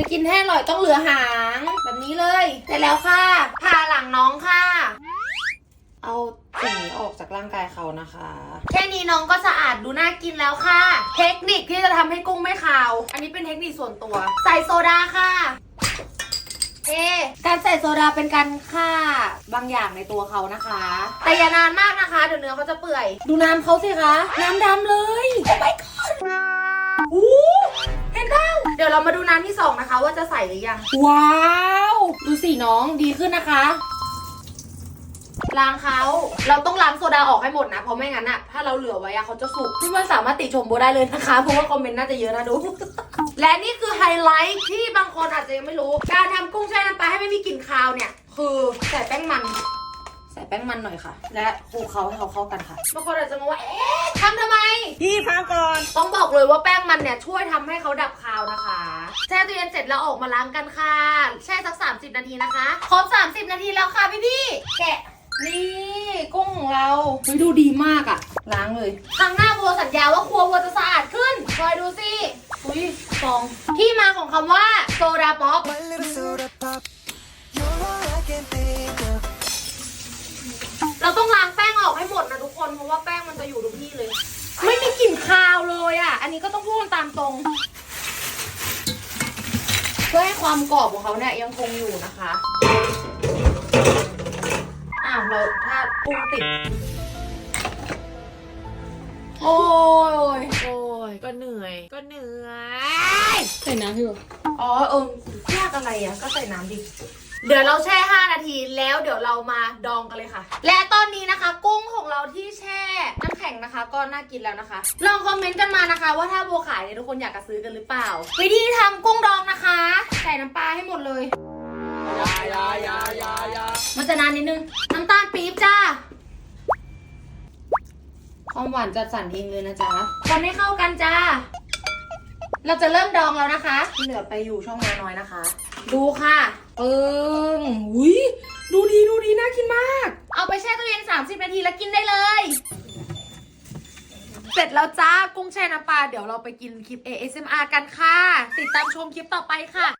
จะกินให้อร่อยต้องเหลือหาง แบบนี้เลยเสร็จแล้วค่ะผ่าหลังน้องค่ะ เอาสิ่งนี้ออกจากร่างกายเขานะคะ แค่นี้น้องก็สะอาดดูน่ากินแล้วค่ะ เทคนิคที่จะทำให้กุ้งไม่ขาว อันนี้เป็นเทคนิคส่วนตัว ใส่โซดาค่ะเอการใส่โซดาเป็นการฆ่าบางอย่างในตัวเขานะคะ แต่อย่านานมากนะคะ เดี๋ยวเนื้อเขาจะเปื่อย ดูน้ำเขาสิคะ น้ำดำเลย ยวเรามาดูน้ำที่สองนะคะ ว่าจะใส่หรือยัง ว้าว ดูสิน้องดีขึ้นนะคะล้างเขาเราต้องล้างโซดาออกให้หมดนะ เพราะไม่งั้นอะถ้าเราเหลือไว้อะเขาจะสุกเพื่อนๆสามารถติชมโบได้เลยนะคะ เพราะว่าคอมเมนต์น่าจะเยอะนะดู และนี่คือไฮไลท์ที่บางคนอาจจะยังไม่รู้ การทำกุ้งแช่น้ำปลาให้ไม่มีกลิ่นคาวเนี่ย คือใส่แป้งมัน ใส่แป้งมันหน่อยค่ะ และคลุกเขาให้เขาเข้ากันค่ะ บางคนอาจจะงงว่า เอ๊ะ ทำทำไมพี่พักก่อน ต้องบอกเลยว่าแป้งมันเนี่ยช่วยทำให้เขาดับคาวนะคะ แช่ตู้เย็นเสร็จแล้วออกมาล้างกันค่ะ แช่สัก 30 นาทีนะคะ ครบ 30 นาทีแล้วค่ะพี่พี่ๆแกะ นี่กุ้งของเราเฮ้ยดูดีมากอะล้างเลย ครั้งหน้าโบสัญญาว่าครัวโบจะสะอาดขึ้นคอยดูสิอุ้ยฟอง ที่มาของคำว่าโซดาป๊อป One little soda pop. You're all I can think of. เราต้องล้างแป้งออกให้หมดนะทุกคน เพราะว่าแป้งมันจะอยู่ทุกที่เลย ไม่มีกลิ่นคาวเลยอะ อันนี้ก็ต้องพูดตามตรง เพื่อให้ ความกรอบของเขาเนี่ยยังคงอยู่นะคะ อ้าวเราถ้าปรุงติดโอ้ยโอ้ยก็เหนื่อย ก็เหนื่อย ใส่น้ำอยู่อ๋อเออยากอะไรอะ ก็ใส่น้ำดิ เดี๋ยวเราแช่ 5 นาทีแล้วเดี๋ยวเรามาดองกันเลยค่ะ และตอนนี้นะคะ กุ้งของเราที่แช่น้ำ แข็งนะคะ ก็น่ากินแล้วนะคะ ลองคอมเมนต์กันมานะคะ ว่าถ้าโบขายเนี่ยทุกคนอยากจะซื้อกันหรือเปล่า วิธีทำกุ้งดองนะคะ ใส่น้ำปลาให้หมดเลย ยายายายายามันจะนานนิดนึง น้ำตาลปี๊บจ้า ความหวานจัดสรรเองเลยนะจ๊ะคนให้เข้ากันจ้า เราจะเริ่มดองแล้วนะคะ ที่เหลือไปอยู่ช่องน้อยๆนะคะ ดูค่ะ ปึ้งอุ้ยดูดีดูดีน่ากินมาก เอาไปแช่ตู้เย็น 30 นาทีแล้วกินได้เลยเส ร็จแล้วจ้ากุ้งแช่น้ำปลาเดี๋ยวเราไปกินคลิป ASMR กันค่ะ ติดตามชมคลิปต่อไปค่ะ